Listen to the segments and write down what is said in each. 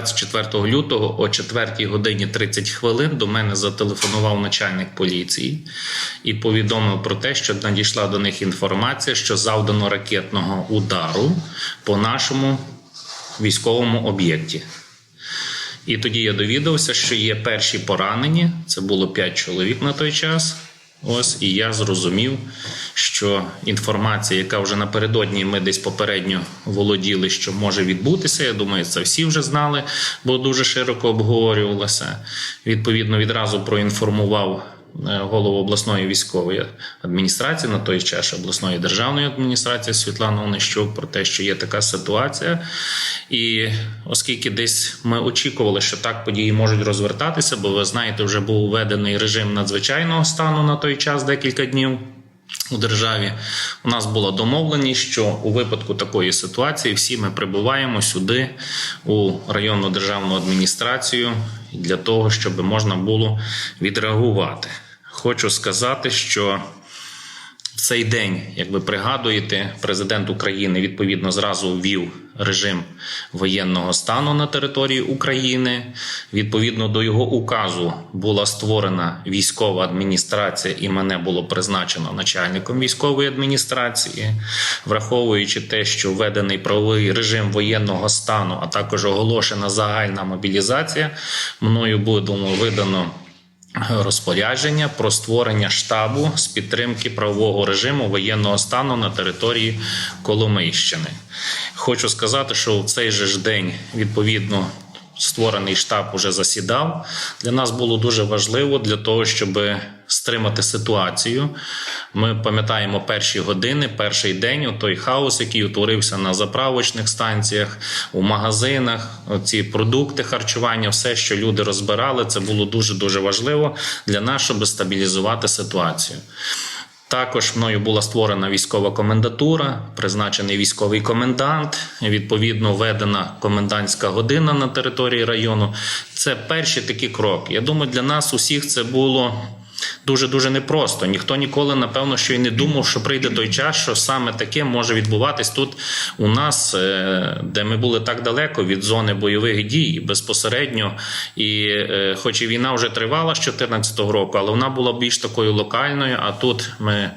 24 лютого о 4 годині 30 хвилин до мене зателефонував начальник поліції і повідомив про те, що надійшла до них інформація, що завдано ракетного удару по нашому військовому об'єкті. І тоді я довідався, що є перші поранені. Це було 5 чоловік на той час. Ось і я зрозумів, інформація, яка вже напередодні ми десь попередньо володіли, що може відбутися. Я думаю, це всі вже знали, бо дуже широко обговорювалося. Відповідно, відразу проінформував е, голову обласної військової адміністрації на той час обласної державної адміністрації Світлану Онищук про те, що є така ситуація. І оскільки десь ми очікували, що так події можуть розвертатися, бо ви знаєте, вже був введений режим надзвичайного стану на той час декілька днів. У державі у нас була домовленість, що у випадку такої ситуації всі ми прибуваємо сюди, у районну державну адміністрацію, для того, щоб можна було відреагувати. Хочу сказати, що цей день, як ви пригадуєте, президент України відповідно зразу ввів режим воєнного стану на території України. Відповідно до його указу була створена військова адміністрація, і мене було призначено начальником військової адміністрації, враховуючи те, що введений правовий режим воєнного стану, а також оголошена загальна мобілізація, мною було видано розпорядження про створення штабу з підтримки правового режиму воєнного стану на території Коломийщини. Хочу сказати, що в цей же ж день відповідно. Створений штаб уже засідав. Для нас було дуже важливо для того, щоб стримати ситуацію. Ми пам'ятаємо перші години, перший день, той хаос, який утворився на заправочних станціях, у магазинах. Ці продукти харчування, все, що люди розбирали, це було дуже дуже важливо для нас, щоб стабілізувати ситуацію. Також мною була створена військова комендатура, призначений військовий комендант. Відповідно, введена комендантська година на території району. Це перші такі кроки. Я думаю, для нас усіх це було. Дуже дуже непросто. Ніхто ніколи, напевно, що й не думав, що прийде той час, що саме таке може відбуватись тут у нас, е, де ми були так далеко від зони бойових дій безпосередньо. І е, хоч і війна вже тривала з 2014 року, але вона була більш такою локальною. А тут ми.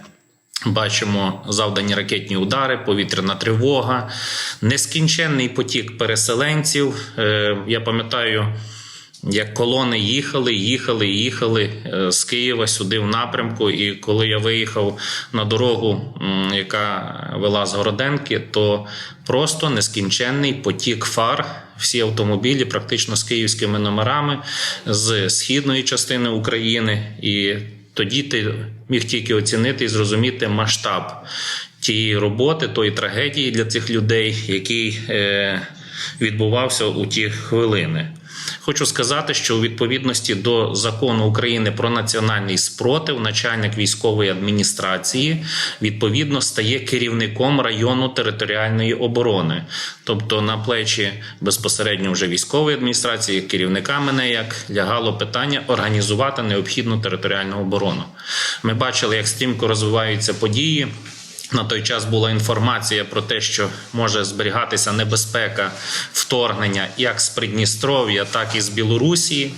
Бачимо завдані ракетні удари, повітряна тривога, нескінченний потік переселенців. Е, Я пам'ятаю, як колони їхали, їхали, їхали е, з Києва сюди в напрямку. І коли я виїхав на дорогу, яка вела з Городенки, то просто нескінченний потік фар. Всі автомобілі, практично з київськими номерами з східної частини України, і тоді ти міг тільки оцінити і зрозуміти масштаб тієї роботи, тої трагедії для цих людей, який е, відбувався у ті хвилини. Хочу сказати, що у відповідності до закону України про національний спротив, начальник військової адміністрації відповідно стає керівником району територіальної оборони, тобто на плечі безпосередньо вже військової адміністрації, керівника мене як лягало питання організувати необхідну територіальну оборону. Ми бачили, як стрімко розвиваються події. На той час була інформація про те, що може зберігатися небезпека вторгнення як з Придністров'я, так і з Білорусі.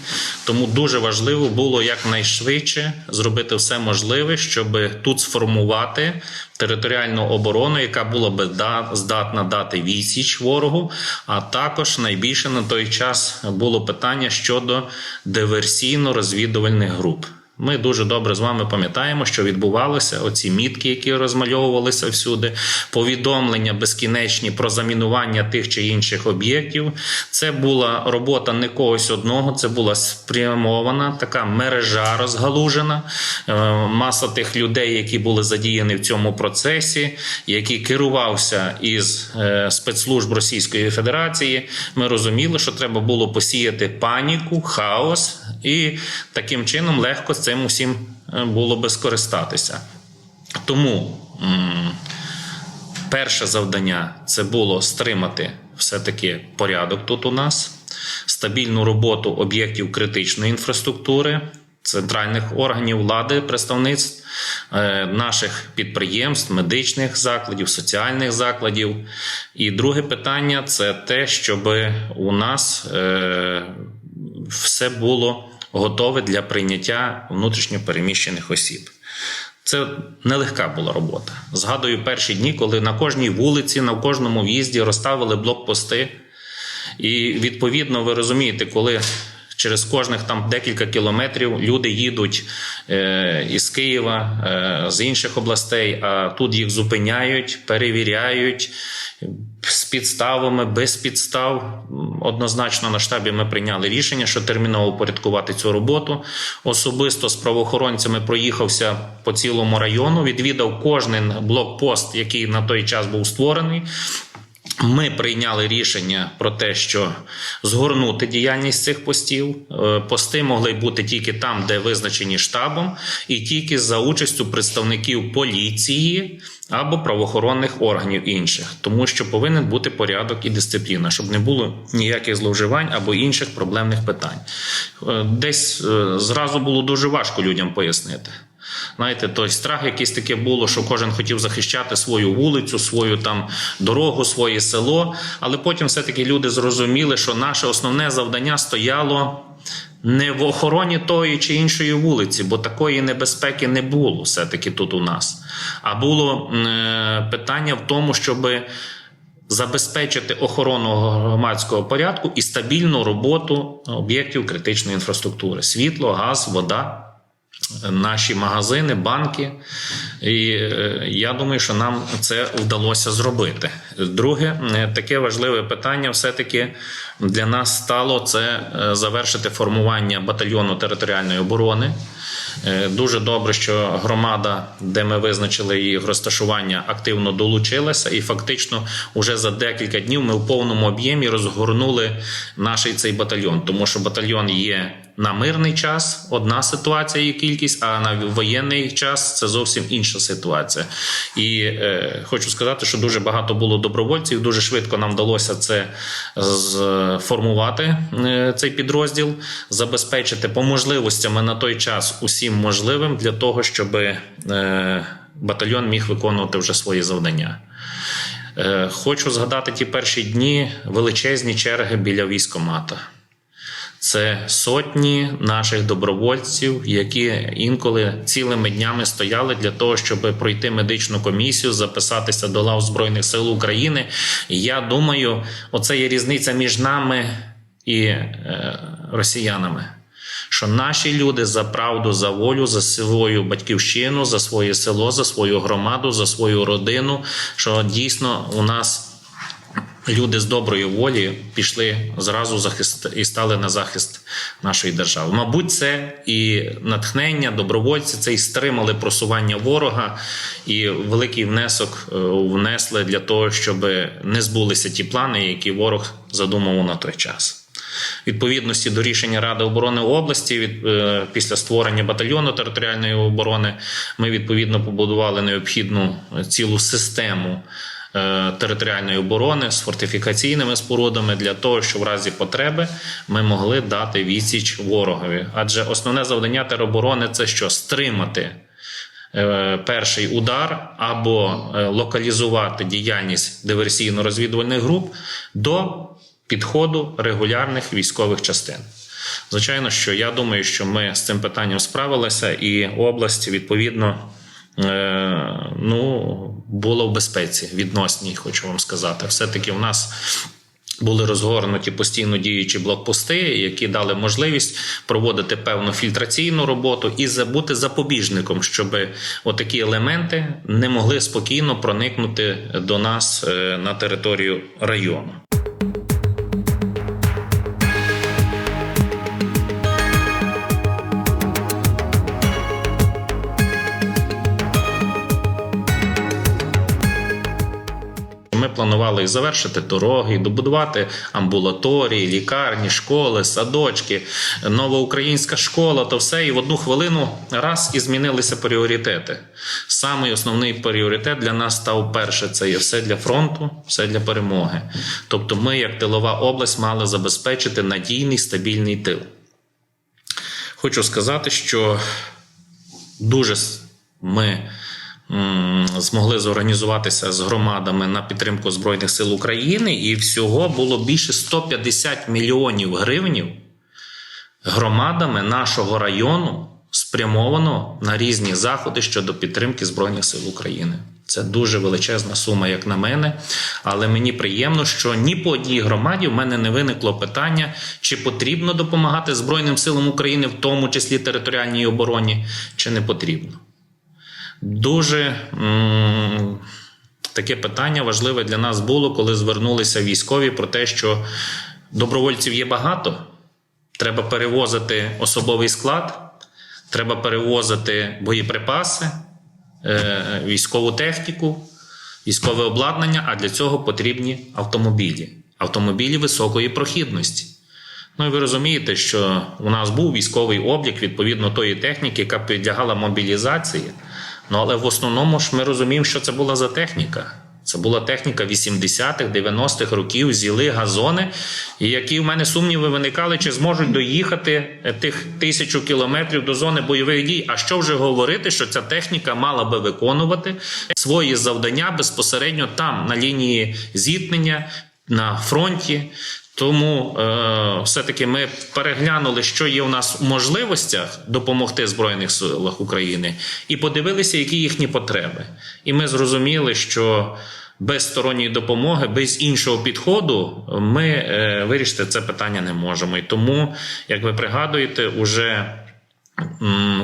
Тому дуже важливо було якнайшвидше зробити все можливе, щоб тут сформувати територіальну оборону, яка була би да- здатна дати відсіч ворогу. А також найбільше на той час було питання щодо диверсійно-розвідувальних груп. Ми дуже добре з вами пам'ятаємо, що відбувалося оці мітки, які розмальовувалися всюди, повідомлення безкінечні про замінування тих чи інших об'єктів. Це була робота не когось одного, це була спрямована така мережа розгалужена. Е, Маса тих людей, які були задіяні в цьому процесі, який керувався із е, спецслужб Російської Федерації. Ми розуміли, що треба було посіяти паніку, хаос, і таким чином легко цим усім е, було би скористатися. Тому перше завдання це було стримати все-таки порядок тут у нас, стабільну роботу об'єктів критичної інфраструктури. центральних органів влади, представництв е, наших підприємств, медичних закладів, соціальних закладів. І друге питання це те, щоб у нас е, все було готове для прийняття внутрішньо переміщених осіб. Це нелегка була робота. Згадую перші дні, коли на кожній вулиці, на кожному в'їзді розставили блокпости. І відповідно, ви розумієте, коли через кожних там декілька кілометрів люди їдуть е, із Києва, е, з інших областей, а тут їх зупиняють, перевіряють з підставами, без підстав. Однозначно на штабі ми прийняли рішення, що терміново упорядкувати цю роботу. Особисто з правоохоронцями проїхався по цілому району, відвідав кожен блокпост, який на той час був створений. Ми прийняли рішення про те, що згорнути діяльність цих постів. Е, Пости могли бути тільки там, де визначені штабом, і тільки за участю представників поліції або правоохоронних органів інших, тому що повинен бути порядок і дисципліна, щоб не було ніяких зловживань або інших проблемних питань. Е, Десь е, зразу було дуже важко людям пояснити. Знаєте, той страх якийсь таке було, що кожен хотів захищати свою вулицю, свою там дорогу, своє село. Але потім все-таки люди зрозуміли, що наше основне завдання стояло не в охороні тої чи іншої вулиці, бо такої небезпеки не було все-таки тут у нас. А було е, питання в тому, щоби. Забезпечити охорону громадського порядку і стабільну роботу об'єктів критичної інфраструктури: світло, газ, вода наші магазини, банки. І е, я думаю, що нам це вдалося зробити. Друге, е, таке важливе питання все-таки для нас стало це е, завершити формування батальйону територіальної оборони. Дуже добре, що громада, де ми визначили її розташування, активно долучилася, і фактично вже за декілька днів ми в повному об'ємі розгорнули наш цей батальйон, тому що батальйон є на мирний час одна ситуація і кількість, а на воєнний час це зовсім інша ситуація. І е, хочу сказати, що дуже багато було добровольців. Дуже швидко нам вдалося це сформувати, е, цей підрозділ, забезпечити по можливостями на той час усім можливим для того, щоб е, батальйон міг виконувати вже свої завдання. Е, Хочу згадати ті перші дні величезні черги біля військомата. Це сотні наших добровольців, які інколи цілими днями стояли для того, щоб пройти медичну комісію, записатися до лав Збройних сил України. І я думаю, оце є різниця між нами і е, росіянами. Що наші люди за правду, за волю, за свою батьківщину, за своє село, за свою громаду, за свою родину. Що дійсно у нас люди з доброї волі пішли зразу захист і стали на захист нашої держави. Мабуть, це і натхнення, добровольці це і стримали просування ворога, і великий внесок е, внесли для того, щоб не збулися ті плани, які ворог задумав на той час. Відповідності до рішення Ради оборони області від е, після створення батальйону територіальної оборони ми відповідно побудували необхідну цілу систему територіальної оборони з фортифікаційними спорудами для того, щоб в разі потреби ми могли дати відсіч ворогові. Адже основне завдання тероборони це що стримати. е, Перший удар або е, локалізувати діяльність диверсійно-розвідувальних груп до підходу регулярних військових частин. Звичайно, що я думаю, що ми з цим питанням справилися, і область відповідно е, ну, була в безпеці відносній, хочу вам сказати. Все-таки в нас. Були розгорнуті постійно діючі блокпости, які дали можливість проводити певну фільтраційну роботу і бути запобіжником, щоб отакі елементи не могли спокійно проникнути до нас е, на територію району. Планували і завершити дороги, добудувати амбулаторії, лікарні, школи, садочки, нова українська школа, то все. І в одну хвилину раз і змінилися пріоритети. Самий основний пріоритет для нас став перше: це є все для фронту, все для перемоги. Тобто, ми, як тилова область, мали забезпечити надійний стабільний тил. хочу сказати, що дуже ми змогли зорганізуватися з громадами на підтримку Збройних сил України, і всього було більше 150 мільйонів гривнів громадами нашого району спрямовано на різні заходи щодо підтримки Збройних сил України. Це дуже величезна сума, як на мене. Але мені приємно, що ні по одній громаді в мене не виникло питання, чи потрібно допомагати Збройним силам України, в тому числі територіальній обороні, чи не потрібно. Дуже м- таке питання важливе для нас було, коли звернулися військові про те, що добровольців є багато, треба перевозити особовий склад, треба перевозити боєприпаси, е, військову техніку, військове обладнання, а для цього потрібні автомобілі, автомобілі високої прохідності. Ну і ви розумієте, що у нас був військовий облік відповідно тої техніки, яка підлягала мобілізації. Ну але в основному ж ми розуміємо, що це була за техніка. Це була техніка 80-х, 90-х років, зіли газони, і які в мене сумніви виникали, чи зможуть доїхати е, тих тисячу кілометрів до зони бойових дій. А що вже говорити, що ця техніка мала би виконувати свої завдання безпосередньо там, на лінії зіткнення, на фронті. Тому е, все-таки ми переглянули, що є у нас у можливостях допомогти Збройних силах України, і подивилися, які їхні потреби. І ми зрозуміли, що без сторонньої допомоги, без іншого підходу, ми е, вирішити це питання не можемо. І тому, як ви пригадуєте, уже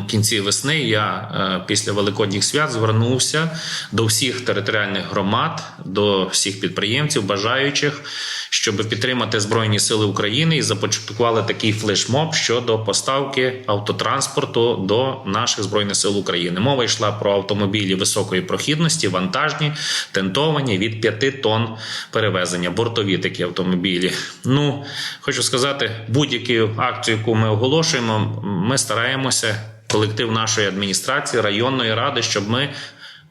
кінці весни я е, після великодніх свят звернувся до всіх територіальних громад, до всіх підприємців, бажаючих, щоб підтримати Збройні Сили України і започаткували такий флешмоб щодо поставки автотранспорту до наших збройних сил України. Мова йшла про автомобілі високої прохідності, вантажні, тентовані від 5 тонн перевезення, бортові такі автомобілі. Ну хочу сказати, будь-яку акцію, яку ми оголошуємо, ми стараємося колектив нашої адміністрації, районної ради, щоб ми.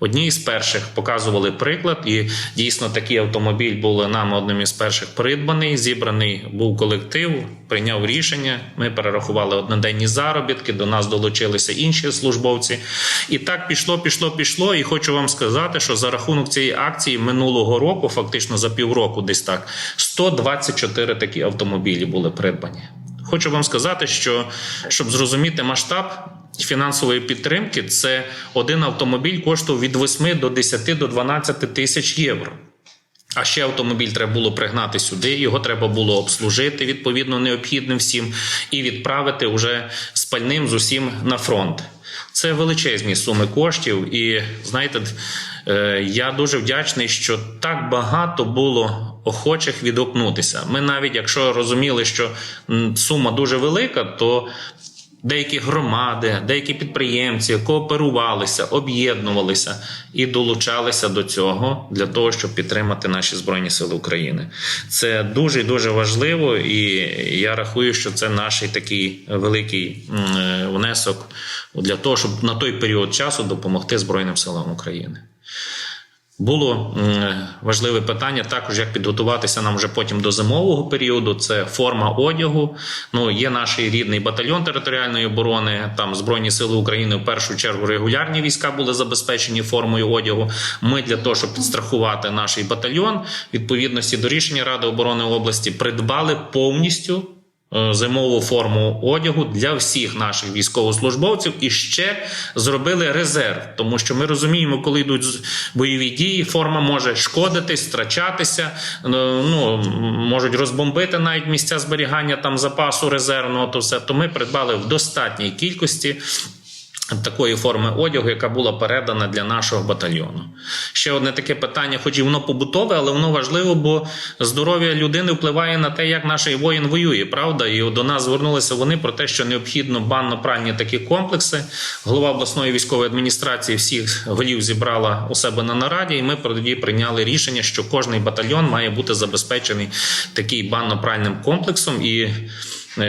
Одні з перших показували приклад, і дійсно такий автомобіль був нами одним із перших придбаний. Зібраний був колектив, прийняв рішення. Ми перерахували одноденні заробітки. До нас долучилися інші службовці. І так пішло, пішло, пішло. І хочу вам сказати, що за рахунок цієї акції минулого року, фактично за півроку, десь так, 124 такі автомобілі були придбані. Хочу вам сказати, що щоб зрозуміти масштаб фінансової підтримки, це один автомобіль коштував від 8 до 10 до 12 тисяч євро. А ще автомобіль треба було пригнати сюди, його треба було обслужити відповідно необхідним всім і відправити уже з пальним з усім на фронт. Це величезні суми коштів, і знаєте, я дуже вдячний, що так багато було охочих відгукнутися. Ми навіть якщо розуміли, що сума дуже велика, то деякі громади, деякі підприємці кооперувалися, об'єднувалися і долучалися до цього для того, щоб підтримати наші збройні сили України. Це дуже дуже важливо, і я рахую, що це наш такий великий е, внесок для того, щоб на той період часу допомогти Збройним силам України. Було важливе питання також, як підготуватися нам вже потім до зимового періоду. Це форма одягу. Ну є наш рідний батальйон територіальної оборони. Там збройні сили України в першу чергу регулярні війська були забезпечені формою одягу. Ми для того, щоб підстрахувати наш батальйон, відповідності до рішення Ради оборони області, придбали повністю зимову форму одягу для всіх наших військовослужбовців і ще зробили резерв, тому що ми розуміємо, коли йдуть бойові дії, форма може шкодитись, втрачатися, е, ну можуть розбомбити навіть місця зберігання там запасу резервного. То все то ми придбали в достатній кількості. Такої форми одягу, яка була передана для нашого батальйону. Ще одне таке питання, хоч і воно побутове, але воно важливо, бо здоров'я людини впливає на те, як наш воїн воює, правда? І до нас звернулися вони про те, що необхідно банно-пральні такі комплекси. Голова обласної військової адміністрації всіх голів зібрала у себе на нараді, і ми тоді прийняли рішення, що кожний батальйон має бути забезпечений такий банно-пральним комплексом. І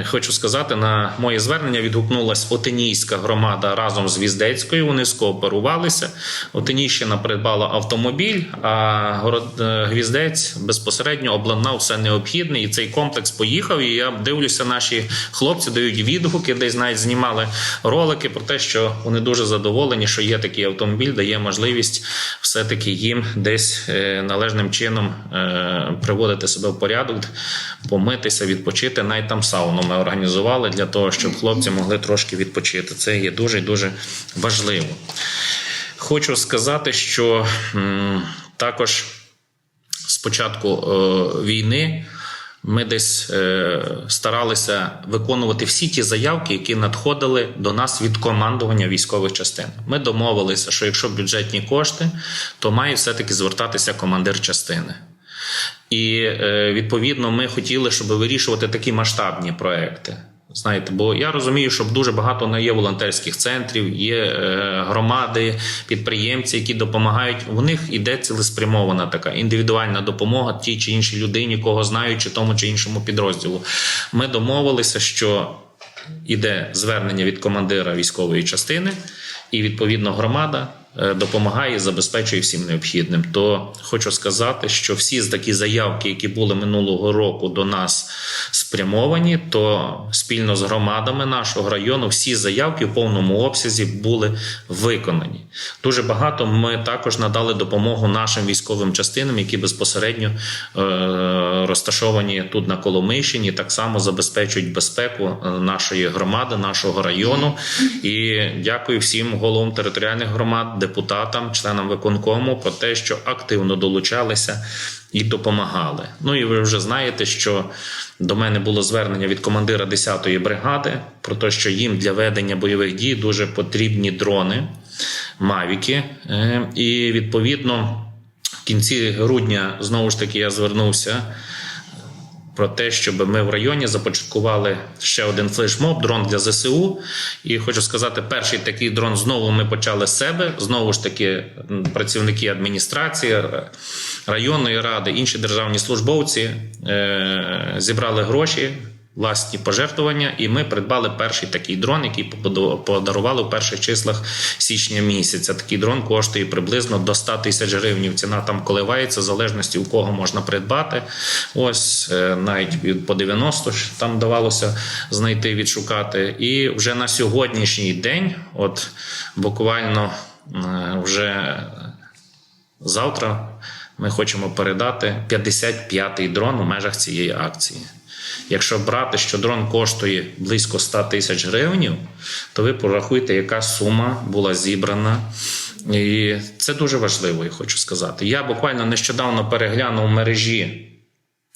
Хочу сказати, на моє звернення відгукнулася Отинійська громада разом з Віздецькою. Вони скооперувалися. Отинійщина придбала автомобіль, а город е, Гвіздець безпосередньо обладнав все необхідне, і цей комплекс поїхав. І я дивлюся, наші хлопці дають відгуки, десь навіть знімали ролики про те, що вони дуже задоволені, що є такий автомобіль, дає можливість все-таки їм десь е, належним чином е, приводити себе в порядок, помитися, відпочити. Навіть там сауну ми організували для того, щоб хлопці могли трошки відпочити. Це є дуже і дуже важливо. Хочу сказати, що також з початку е, війни ми десь е, старалися виконувати всі ті заявки, які надходили до нас від командування військових частин. Ми домовилися, що якщо бюджетні кошти, то має все-таки звертатися командир частини. І е, відповідно ми хотіли, щоб вирішувати такі масштабні проекти. Знаєте, бо я розумію, що дуже багато не є волонтерських центрів, є е, громади, підприємці, які допомагають. В них іде цілеспрямована така індивідуальна допомога тій чи іншій людині, кого знають, чи тому чи іншому підрозділу. Ми домовилися, що іде звернення від командира військової частини, і відповідно громада допомагає, забезпечує всім необхідним. То хочу сказати, що всі такі заявки, які були минулого року до нас спрямовані, то спільно з громадами нашого району всі заявки в повному обсязі були виконані. Дуже багато ми також надали допомогу нашим військовим частинам, які безпосередньо е, розташовані тут на Коломийщині, так само забезпечують безпеку е, нашої громади, нашого району. І дякую всім головам територіальних громад, депутатам, членам виконкому про те, що активно долучалися і допомагали. Ну і ви вже знаєте, що до мене було звернення від командира 10-ї бригади про те, що їм для ведення бойових дій дуже потрібні дрони, мавіки. Е, І відповідно в кінці грудня знову ж таки я звернувся про те, щоб ми в районі започаткували ще один флешмоб, дрон для ЗСУ. І хочу сказати, перший такий дрон знову ми почали з себе. Знову ж таки, працівники адміністрації, районної ради, інші державні службовці е- зібрали гроші. Власні пожертвування, і ми придбали перший такий дрон, який подарували в перших числах січня місяця. Такий дрон коштує приблизно до 100 тисяч гривень. Ціна там коливається в залежності у кого можна придбати. Ось е, навіть по 90 ж там давалося знайти, відшукати. І вже на сьогоднішній день, от буквально е, вже завтра, ми хочемо передати 55-й дрон у межах цієї акції. Якщо брати, що дрон коштує близько 100 тисяч гривень, то ви порахуйте, яка сума була зібрана. І це дуже важливо, я хочу сказати. Я буквально нещодавно переглянув мережі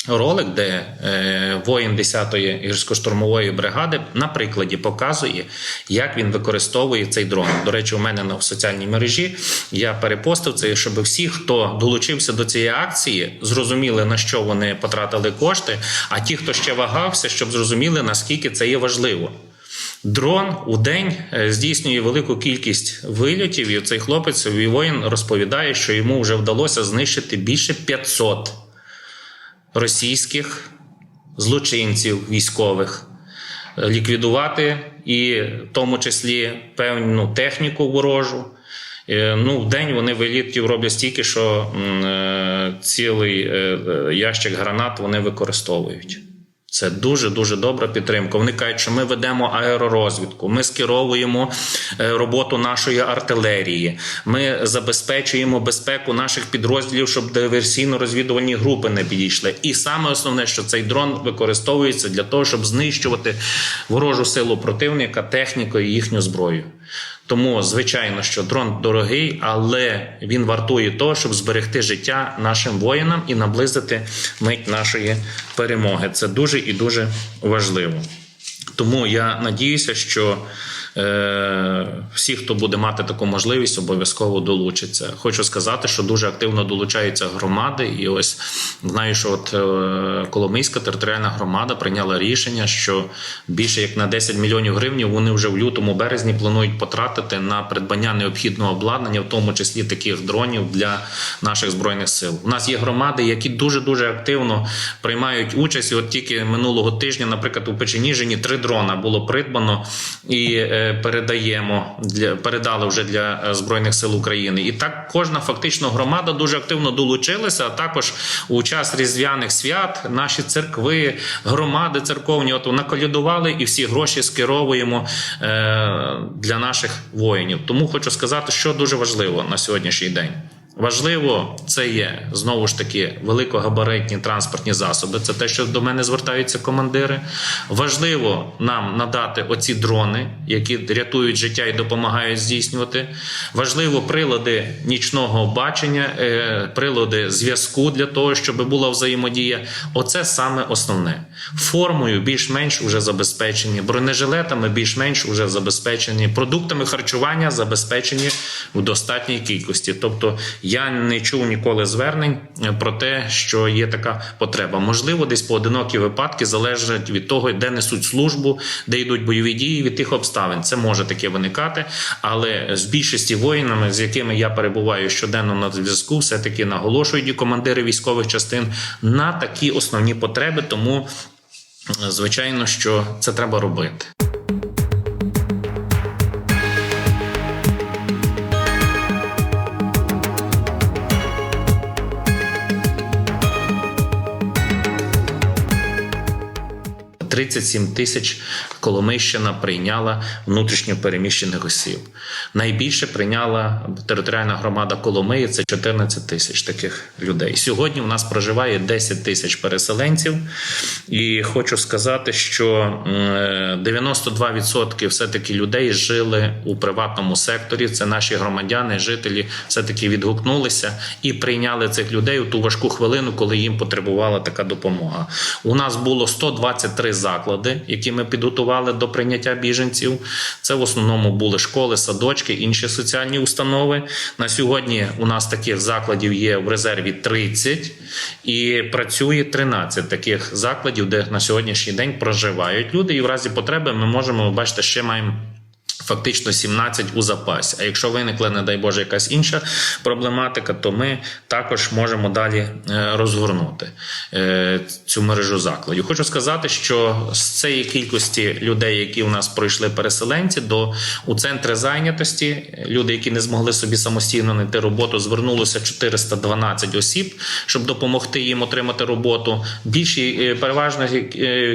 ролик, де е, воїн 10-ї гірсько-штурмової бригади на прикладі показує, як він використовує цей дрон. До речі, у мене на в соціальній мережі я перепостив це, щоб всі, хто долучився до цієї акції, зрозуміли на що вони потратили кошти. А ті, хто ще вагався, щоб зрозуміли наскільки це є важливо. Дрон у день е, здійснює велику кількість вильотів, і цей хлопець воїн розповідає, що йому вже вдалося знищити більше 500 російських злочинців військових, е, ліквідувати і в тому числі певну техніку ворожу. Е, Ну, в день вони вилітків роблять стільки, що е, цілий ящик гранат вони використовують. Це дуже дуже добра підтримка. Вони кажуть, що ми ведемо аеророзвідку, ми скеровуємо е, роботу нашої артилерії, ми забезпечуємо безпеку наших підрозділів, щоб диверсійно-розвідувальні групи не підійшли. І саме основне, що цей дрон використовується для того, щоб знищувати ворожу силу противника, техніку і їхню зброю. Тому, звичайно, що дрон дорогий, але він вартує того, щоб зберегти життя нашим воїнам і наблизити мить нашої перемоги. Це дуже і дуже важливо. Тому я надіюся, що всі, хто буде мати таку можливість, обов'язково долучаться. Хочу сказати, що дуже активно долучаються громади, і ось знаю, що от е, Коломийська територіальна громада прийняла рішення, що більше як на 10 мільйонів гривень вони вже в лютому березні планують потратити на придбання необхідного обладнання, в тому числі таких дронів для наших збройних сил. У нас є громади, які дуже дуже активно приймають участь. І От тільки минулого тижня, наприклад, у Печеніжині три дрона було придбано і е, передаємо для передали вже для е, збройних сил України. І так кожна фактично громада дуже активно долучилася. А також у час різдвяних свят наші церкви, громади церковні, от наколядували і всі гроші скеровуємо е, для наших воїнів. Тому хочу сказати, що дуже важливо на сьогоднішній день. Важливо, це є знову ж таки великогабаритні транспортні засоби. Це те, що до мене звертаються командири. Важливо нам надати оці дрони, які рятують життя і допомагають здійснювати. Важливо прилади нічного бачення, е, прилади зв'язку для того, щоб була взаємодія. Оце саме основне. Формою більш-менш уже забезпечені, бронежилетами більш-менш уже забезпечені, продуктами харчування забезпечені в достатній кількості. Тобто я не чув ніколи звернень е, про те, що є така потреба. Можливо, десь поодинокі випадки залежать від того, де несуть службу, де йдуть бойові дії від тих обставин. Це може таке виникати, але з більшості воїнами, з якими я перебуваю щоденно на зв'язку, все таки наголошують і командири військових частин на такі основні потреби. Тому, е, звичайно, що це треба робити. – 37 тисяч Коломийщина прийняла внутрішньо переміщених осіб. Найбільше прийняла територіальна громада Коломиї це 14 тисяч таких людей. Сьогодні у нас проживає 10 тисяч переселенців, і хочу сказати, що 92% все-таки людей жили у приватному секторі. Це наші громадяни, жителі все-таки відгукнулися і прийняли цих людей у ту важку хвилину, коли їм потребувала така допомога. У нас було 123 заклади, які ми підготували до прийняття біженців. Це в основному були школи, садочки, інші соціальні установи. На сьогодні у нас таких закладів є в резерві 30 і працює 13 таких закладів, де на сьогоднішній день проживають люди. І в разі потреби ми можемо, бачите, ще маємо. Фактично 17 у запасі. А якщо виникла, не дай Боже, якась інша проблематика, то ми також можемо далі е, розгорнути е, цю мережу закладів. Хочу сказати, що з цієї кількості людей, які у нас пройшли переселенці, до у центри зайнятості люди, які не змогли собі самостійно знайти роботу, звернулося 412 осіб, щоб допомогти їм отримати роботу. Більшій е, переважної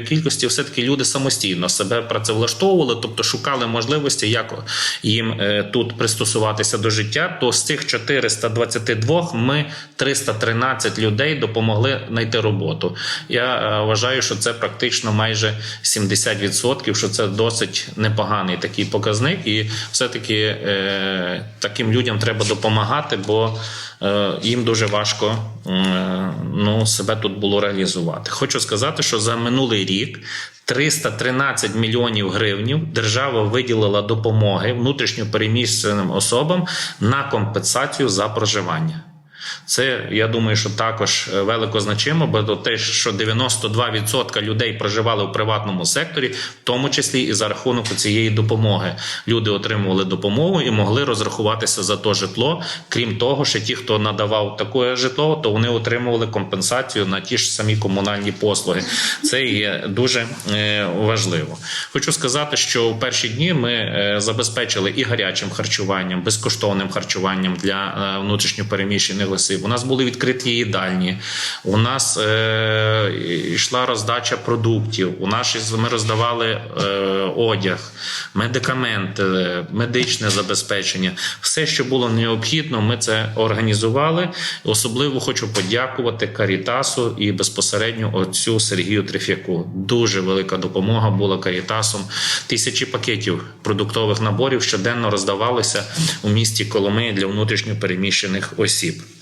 кількості все таки люди самостійно себе працевлаштовували, тобто шукали можливості, як їм е, тут пристосуватися до життя. То з цих 422 ми 313 людей допомогли знайти роботу. Я е, вважаю, що це практично майже 70%, що це досить непоганий такий показник, і все-таки е, таким людям треба допомагати, бо їм дуже важко е, ну, себе тут було реалізувати. Хочу сказати, що за минулий рік 313 мільйонів гривнів держава виділила допомоги внутрішньо переміщеним особам на компенсацію за проживання. Це я думаю, що також е, велико значимо, бо те, що 92% людей проживали в приватному секторі, в тому числі і за рахунок цієї допомоги. Люди отримували допомогу і могли розрахуватися за то житло. Крім того, що ті, хто надавав таке житло, то вони отримували компенсацію на ті ж самі комунальні послуги. Це є дуже е, важливо. Хочу сказати, що у перші дні ми е, забезпечили і гарячим харчуванням, безкоштовним харчуванням для внутрішньо осіб. У нас були відкриті їдальні, у нас е, йшла роздача продуктів. У нас ми роздавали е, одяг, медикаменти, медичне забезпечення. Все, що було необхідно, ми це організували. Особливо хочу подякувати Карітасу і безпосередньо отцю Сергію Трефяку. Дуже велика допомога була Карітасом. Тисячі пакетів продуктових наборів щоденно роздавалися у місті Коломиї для внутрішньо переміщених осіб.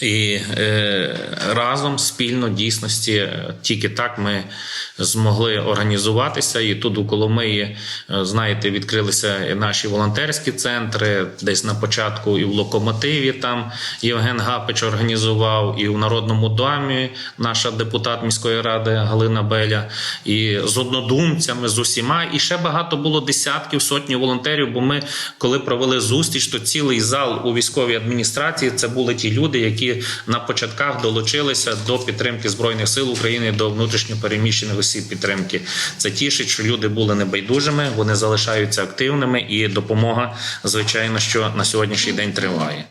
І е, разом спільно дійсності е, тільки так ми змогли організуватися. І тут у Коломиї, е, знаєте, відкрилися наші волонтерські центри. Десь на початку і в локомотиві там Євген Гапич організував, і в Народному домі наша депутат міської ради Галина Беля, і з однодумцями, з усіма. І ще багато було десятків, сотні волонтерів. Бо ми, коли провели зустріч, то цілий зал у військовій адміністрації це були ті люди, які на початках долучилися до підтримки збройних сил України до внутрішньопереміщених осіб підтримки. Це тішить, що люди були небайдужими, вони залишаються активними, і допомога, звичайно, що на сьогоднішній день триває.